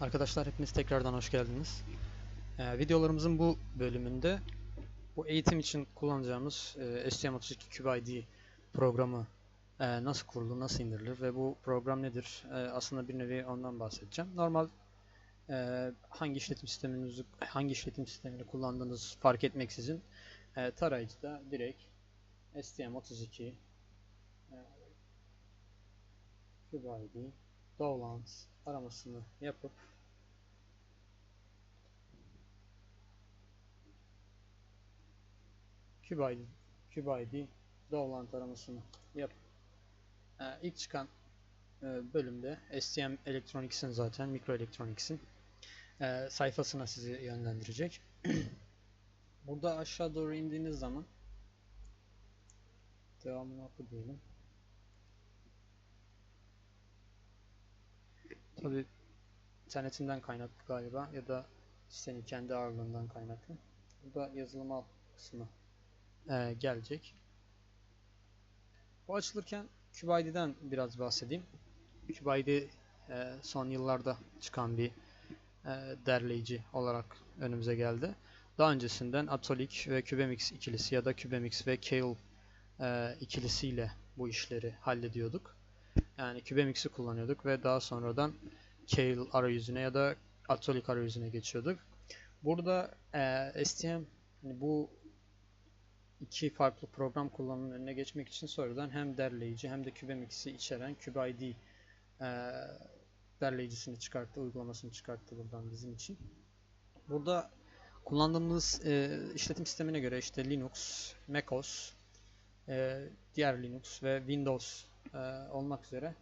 Arkadaşlar hepiniz tekrardan hoş geldiniz. Ee, videolarımızın bu bölümünde bu eğitim için kullanacağımız e, STM32 CubeID programı e, nasıl kurulur, nasıl indirilir ve bu program nedir? E, aslında bir nevi ondan bahsedeceğim. Normal e, hangi işletim sisteminizi hangi işletim sistemini kullandığınız fark etmeksizin e, tarayıcıda direkt STM32 e, CubeID Dowland aramasını yapıp CubeID, CubeID Dowland aramasını yap. Ee, ilk çıkan e, bölümde STM Electronics'in zaten Micro Electronics'in e, sayfasına sizi yönlendirecek. Burada aşağı doğru indiğiniz zaman devamını oku. Tabi internetinden kaynaklı galiba ya da senin kendi ağırlığından kaynaklı. Burada yazılım alt kısmı e, gelecek. Bu açılırken CubeID'den biraz bahsedeyim. CubeID e, son yıllarda çıkan bir e, derleyici olarak önümüze geldi. Daha öncesinden Atolik ve CubeMX ikilisi ya da CubeMX ve Kale e, ikilisiyle bu işleri hallediyorduk. Yani CubeMX'i kullanıyorduk ve daha sonradan Kale arayüzüne ya da Atolik arayüzüne geçiyorduk. Burada e, STM hani bu iki farklı program kullanımının önüne geçmek için sonradan hem derleyici hem de CubeMX'i içeren CubeID e, derleyicisini çıkarttı, uygulamasını çıkarttı buradan bizim için. Burada kullandığımız e, işletim sistemine göre işte Linux, MacOS, e, diğer Linux ve Windows e, olmak üzere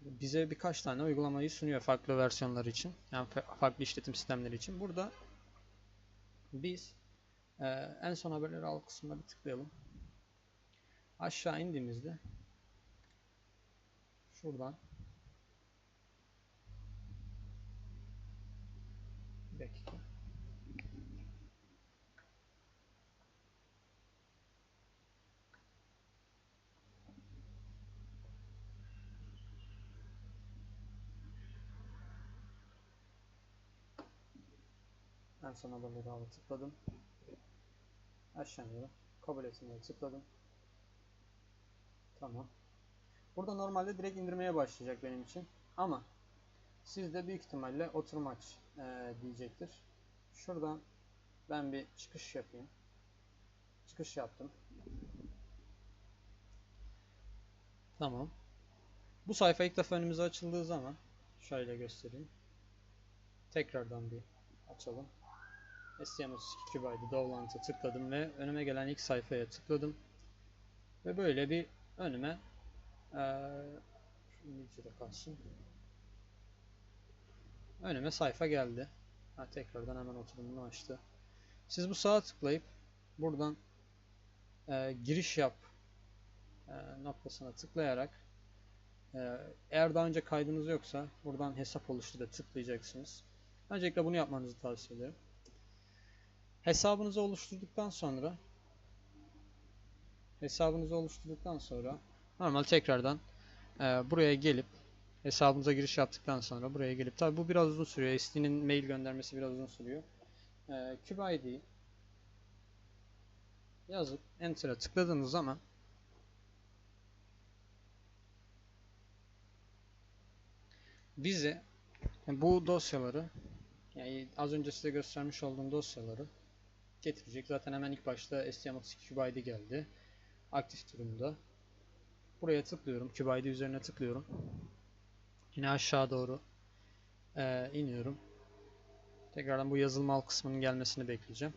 bize birkaç tane uygulamayı sunuyor farklı versiyonları için. Yani fa- farklı işletim sistemleri için. Burada biz e, en son haberleri al kısmına bir tıklayalım. Aşağı indiğimizde şuradan bir dakika. En son haberleri alıp tıkladım. Aşağıya kabul etmeye tıkladım. Tamam. Burada normalde direkt indirmeye başlayacak benim için. Ama sizde büyük ihtimalle oturmaç e, diyecektir. Şuradan ben bir çıkış yapayım. Çıkış yaptım. Tamam. Bu sayfa ilk defa önümüze açıldığı zaman şöyle göstereyim. Tekrardan bir açalım. STM32 CubeID Dowland'a tıkladım ve önüme gelen ilk sayfaya tıkladım. Ve böyle bir önüme eee şu İngilizce'de kalsın. Önüme sayfa geldi. Ha, tekrardan hemen oturumunu açtı. Siz bu sağa tıklayıp buradan eee, giriş yap eee, noktasına tıklayarak eee, eğer daha önce kaydınız yoksa buradan hesap oluştura tıklayacaksınız. Öncelikle bunu yapmanızı tavsiye ederim. Hesabınızı oluşturduktan sonra hesabınızı oluşturduktan sonra normal tekrardan e, buraya gelip hesabınıza giriş yaptıktan sonra buraya gelip tabi bu biraz uzun sürüyor. SD'nin mail göndermesi biraz uzun sürüyor. E, CubeID yazıp Enter'a tıkladığınız zaman bize bu dosyaları yani az önce size göstermiş olduğum dosyaları getirecek. Zaten hemen ilk başta STM32 CubeID geldi. Aktif durumda. Buraya tıklıyorum. CubeID üzerine tıklıyorum. Yine aşağı doğru eee, iniyorum. Tekrardan bu yazılım al kısmının gelmesini bekleyeceğim.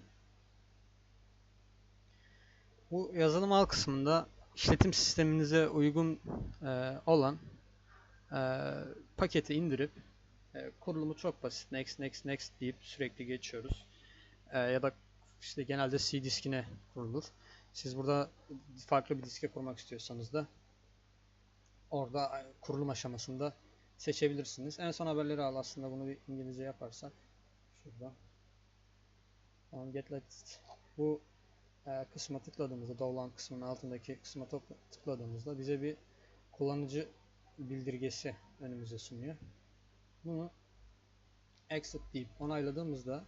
Bu yazılım al kısmında işletim sisteminize uygun eee, olan eee, paketi indirip eee, kurulumu çok basit. Next, next, next deyip sürekli geçiyoruz. Eee, ya da işte genelde C diskine kurulur. Siz burada farklı bir diske kurmak istiyorsanız da orada kurulum aşamasında seçebilirsiniz. En son haberleri al aslında bunu bir İngilizce yaparsak şurada. Tamam, get latest. Bu e, kısma tıkladığımızda Dowland kısmının altındaki kısma tık- tıkladığımızda bize bir kullanıcı bildirgesi önümüze sunuyor. Bunu exit deyip onayladığımızda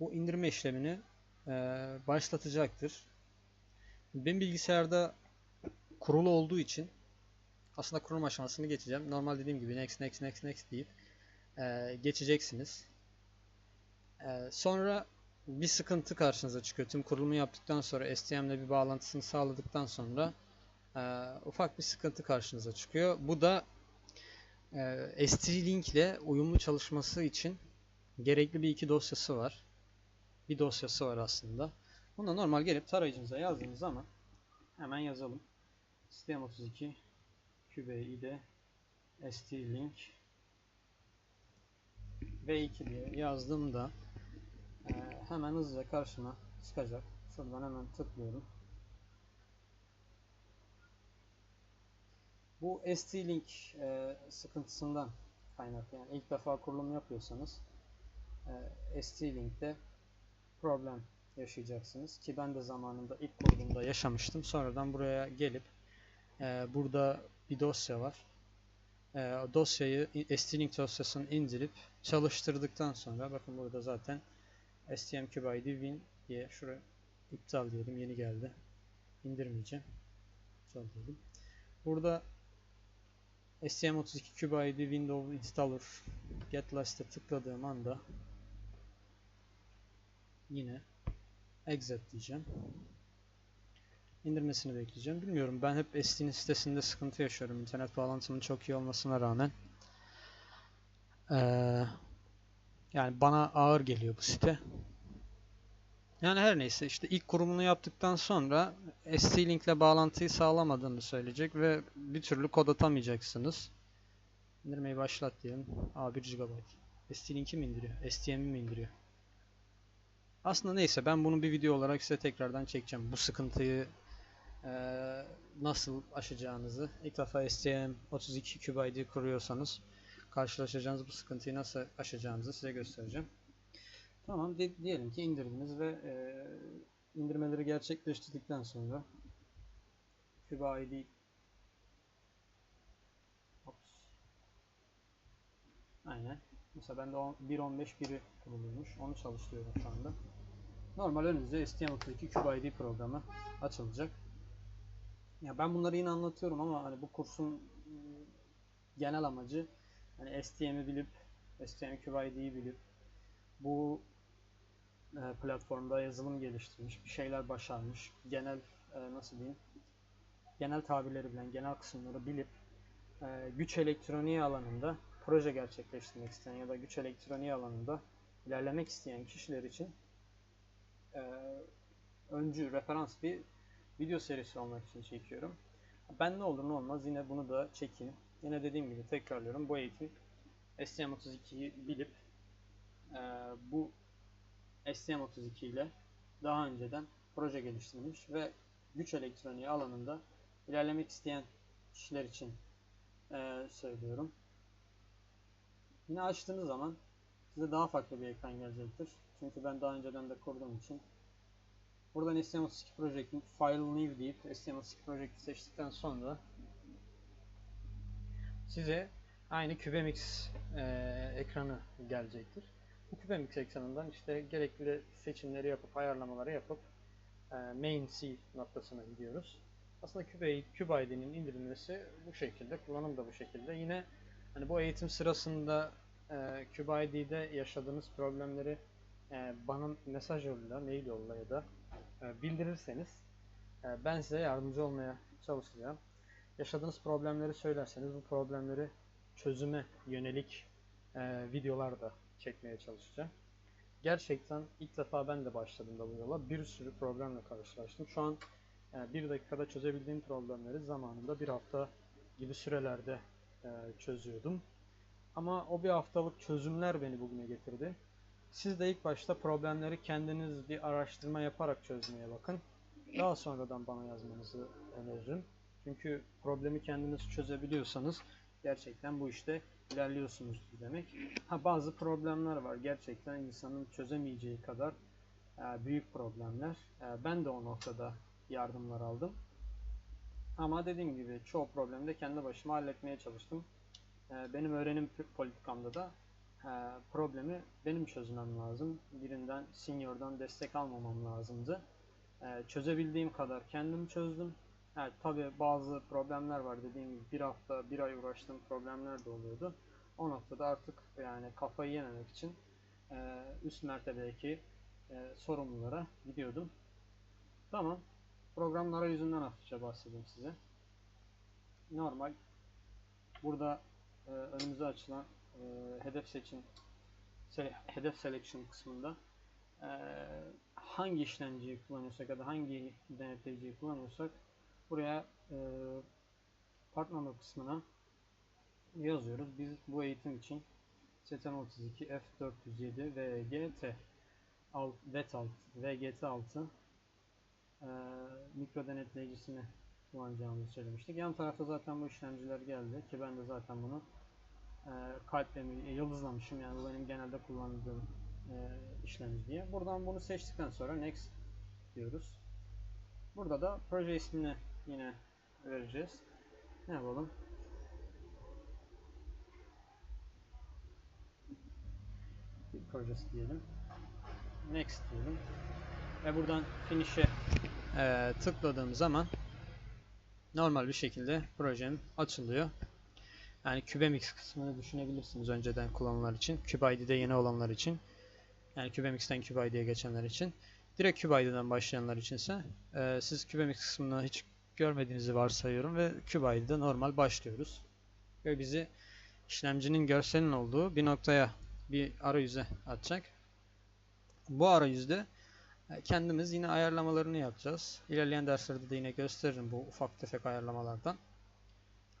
bu indirme işlemini eee, başlatacaktır. Benim bilgisayarda kurulu olduğu için aslında kurulum aşamasını geçeceğim. Normal dediğim gibi next next next next deyip eee, geçeceksiniz. Eee, sonra bir sıkıntı karşınıza çıkıyor. Tüm kurulumu yaptıktan sonra STM ile bir bağlantısını sağladıktan sonra eee, ufak bir sıkıntı karşınıza çıkıyor. Bu da eee ST-Link ile uyumlu çalışması için gerekli bir iki dosyası var. Bir dosyası var aslında. Bunu normal gelip tarayıcınıza yazdığınız zaman hemen yazalım. STM32 QBI'de ST-Link V2 diye yazdığımda eee, hemen hızlıca karşıma çıkacak. Şuradan hemen tıklıyorum. Bu ST-Link e, sıkıntısından kaynaklı. Yani ilk defa kurulum yapıyorsanız e, ST-Link'te problem yaşayacaksınız. Ki ben de zamanında ilk kurulumda yaşamıştım. Sonradan buraya gelip e, burada bir dosya var. E, dosyayı ST-Link dosyasını indirip çalıştırdıktan sonra bakın burada zaten STM-Cube win diye şuraya iptal diyelim. Yeni geldi. İndirmeyeceğim. İptal diyelim. Burada STM32 Cube ID Windows Installer Get Last'e tıkladığım anda yine exit diyeceğim. İndirmesini bekleyeceğim. Bilmiyorum ben hep ST'nin sitesinde sıkıntı yaşıyorum. İnternet bağlantımın çok iyi olmasına rağmen. Ee, yani bana ağır geliyor bu site. Yani her neyse işte ilk kurumunu yaptıktan sonra ST-Link ile bağlantıyı sağlamadığını söyleyecek ve bir türlü kod atamayacaksınız. İndirmeyi başlat diyelim. Aa 1 GB. ST-Link'i mi indiriyor? STM'i mi indiriyor? Aslında neyse ben bunu bir video olarak size tekrardan çekeceğim. Bu sıkıntıyı eee, nasıl aşacağınızı. İlk defa STM32 CubeID kuruyorsanız karşılaşacağınız bu sıkıntıyı nasıl aşacağınızı size göstereceğim. Tamam di- diyelim ki indirdiniz ve eee, indirmeleri gerçekleştirdikten sonra Ops. Aynen. Mesela bende on- 1.15 biri kuruluymuş. Onu çalıştırıyorum şu anda. Normal önünüzde STM32 CubeID programı açılacak. Ya ben bunları yine anlatıyorum ama hani bu kursun ım, genel amacı hani STM'i bilip STM CubeID'yi bilip bu e, platformda yazılım geliştirmiş, bir şeyler başarmış, genel e, nasıl diyeyim, genel tabirleri bilen, genel kısımları bilip güç elektroniği alanında proje gerçekleştirmek isteyen ya da güç elektroniği alanında ilerlemek isteyen kişiler için e, öncü, referans bir video serisi olmak için çekiyorum. Ben ne olur ne olmaz yine bunu da çekeyim. Yine dediğim gibi tekrarlıyorum. Bu eğitim STM32'yi bilip e, bu STM32 ile daha önceden proje geliştirmiş ve güç elektroniği alanında ilerlemek isteyen kişiler için e, söylüyorum. Yine açtığınız zaman size daha farklı bir ekran gelecektir. Çünkü ben daha önceden de kurduğum için. Buradan STM32 Project'in File New deyip STM32 Project'i seçtikten sonra size aynı CubeMX e, ekranı gelecektir. Bu CubeMX ekranından işte gerekli seçimleri yapıp ayarlamaları yapıp e, main C noktasına gidiyoruz. Aslında Cube, CubeID'nin indirilmesi bu şekilde, kullanım da bu şekilde. Yine hani bu eğitim sırasında e, CubeID'de yaşadığınız problemleri e, bana mesaj yoluyla, mail yoluyla ya da e, bildirirseniz e, ben size yardımcı olmaya çalışacağım. Yaşadığınız problemleri söylerseniz bu problemleri çözüme yönelik e, videolar da çekmeye çalışacağım. Gerçekten ilk defa ben de başladığımda bu yola bir sürü problemle karşılaştım. Şu an e, bir dakikada çözebildiğim problemleri zamanında bir hafta gibi sürelerde çözüyordum. Ama o bir haftalık çözümler beni bugüne getirdi. Siz de ilk başta problemleri kendiniz bir araştırma yaparak çözmeye bakın. Daha sonradan bana yazmanızı öneririm. Çünkü problemi kendiniz çözebiliyorsanız gerçekten bu işte ilerliyorsunuz demek. Ha bazı problemler var gerçekten insanın çözemeyeceği kadar e, büyük problemler. E, ben de o noktada yardımlar aldım. Ama dediğim gibi çoğu problemi de kendi başıma halletmeye çalıştım. E, benim öğrenim politikamda da e, problemi benim çözmem lazım. Birinden, senior'dan destek almamam lazımdı. E, çözebildiğim kadar kendim çözdüm. Evet, tabii bazı problemler var dediğim gibi bir hafta, bir ay uğraştığım problemler de oluyordu. O noktada artık yani kafayı yememek için e, üst mertebedeki sorumlulara gidiyordum. Tamam. Programlara yüzünden hafifçe bahsedeyim size. Normal. Burada e, önümüze açılan e, hedef seçim hedef selection kısmında e, hangi işlemciyi kullanıyorsak ya da hangi denetleyiciyi kullanıyorsak buraya e, part number kısmına yazıyoruz. Biz bu eğitim için STM32 F407 VGT alt, VET 6 VGT 6 e, mikro denetleyicisini kullanacağımızı söylemiştik. Yan tarafta zaten bu işlemciler geldi ki ben de zaten bunu e, kalplemi e, yıldızlamışım yani bu benim genelde kullandığım e, işlemci diye. Buradan bunu seçtikten sonra next diyoruz. Burada da proje ismini yine vereceğiz. Ne yapalım? Bir projesi diyelim. Next diyelim. Ve buradan finish'e e, tıkladığım zaman normal bir şekilde projem açılıyor. Yani CubeMX kısmını düşünebilirsiniz önceden kullananlar için. CubeID'de yeni olanlar için. Yani CubeMX'ten CubeID'ye geçenler için. Direkt CubeID'den başlayanlar içinse e, siz CubeMX kısmını hiç görmediğinizi varsayıyorum ve CubeID'de normal başlıyoruz. Ve bizi işlemcinin görselin olduğu bir noktaya bir arayüze atacak. Bu arayüzde e, kendimiz yine ayarlamalarını yapacağız. İlerleyen derslerde de yine gösteririm bu ufak tefek ayarlamalardan.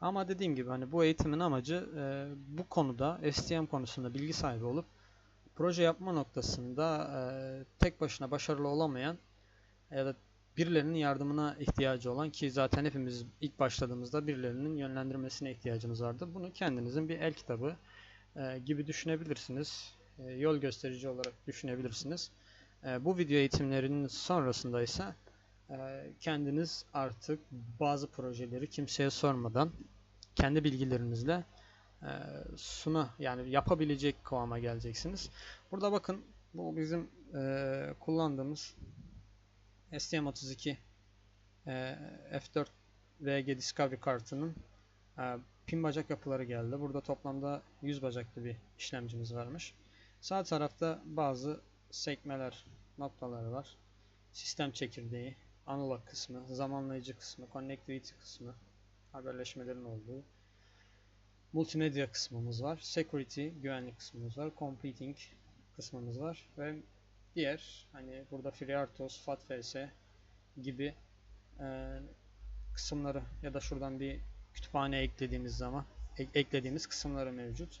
Ama dediğim gibi hani bu eğitimin amacı e, bu konuda STM konusunda bilgi sahibi olup proje yapma noktasında e, tek başına başarılı olamayan ya da birilerinin yardımına ihtiyacı olan ki zaten hepimiz ilk başladığımızda birilerinin yönlendirmesine ihtiyacımız vardı. Bunu kendinizin bir el kitabı e, gibi düşünebilirsiniz. E, yol gösterici olarak düşünebilirsiniz. E, bu video eğitimlerinin sonrasında ise kendiniz artık bazı projeleri kimseye sormadan kendi bilgilerinizle e, suna yani yapabilecek kıvama geleceksiniz. Burada bakın bu bizim e, kullandığımız STM32 e, F4 VG Discovery kartının e, pin bacak yapıları geldi. Burada toplamda 100 bacaklı bir işlemcimiz varmış. Sağ tarafta bazı sekmeler, noktaları var. Sistem çekirdeği, analog kısmı, zamanlayıcı kısmı, connectivity kısmı, haberleşmelerin olduğu. Multimedya kısmımız var. Security, güvenlik kısmımız var. Computing kısmımız var. Ve diğer hani burada FreeRTOS, FATFS gibi e, kısımları ya da şuradan bir kütüphane eklediğimiz zaman ek- eklediğimiz kısımları mevcut.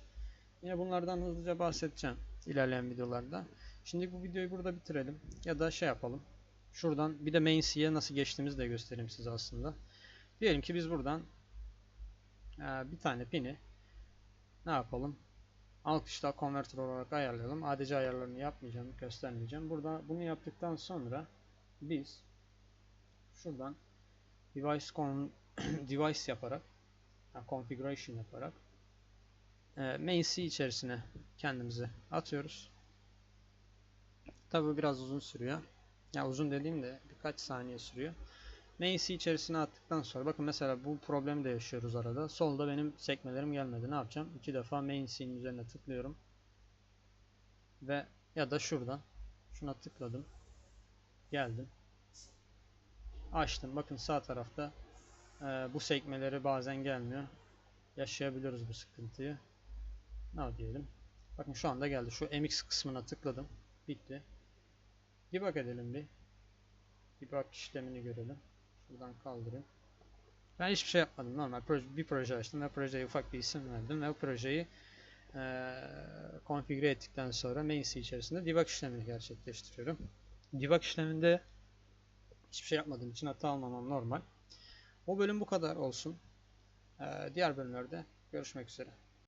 Yine bunlardan hızlıca bahsedeceğim ilerleyen videolarda. Şimdi bu videoyu burada bitirelim ya da şey yapalım. Şuradan bir de main C'ye nasıl geçtiğimizi de göstereyim size aslında. Diyelim ki biz buradan e, bir tane pini ne yapalım? Alt tuşla converter olarak ayarlayalım. ADC ayarlarını yapmayacağım, göstermeyeceğim. Burada bunu yaptıktan sonra biz şuradan device con device yaparak yani configuration yaparak e, main C içerisine kendimizi atıyoruz. Tabi biraz uzun sürüyor. Ya uzun dediğimde birkaç saniye sürüyor. C içerisine attıktan sonra bakın mesela bu problemi de yaşıyoruz arada. Solda benim sekmelerim gelmedi. Ne yapacağım? İki defa main C'nin üzerine tıklıyorum. Ve ya da şuradan şuna tıkladım. Geldim. Açtım. Bakın sağ tarafta e, bu sekmeleri bazen gelmiyor. Yaşayabiliyoruz bu sıkıntıyı. Ne diyelim? Bakın şu anda geldi. Şu MX kısmına tıkladım. Bitti. Debug edelim bir. Debug işlemini görelim. Şuradan kaldırayım. Ben hiçbir şey yapmadım. Normal bir proje açtım ve projeye ufak bir isim verdim ve o projeyi e, konfigüre ettikten sonra main C içerisinde debug işlemini gerçekleştiriyorum. Debug işleminde hiçbir şey yapmadığım için hata almamam normal. O bölüm bu kadar olsun. E, diğer bölümlerde görüşmek üzere.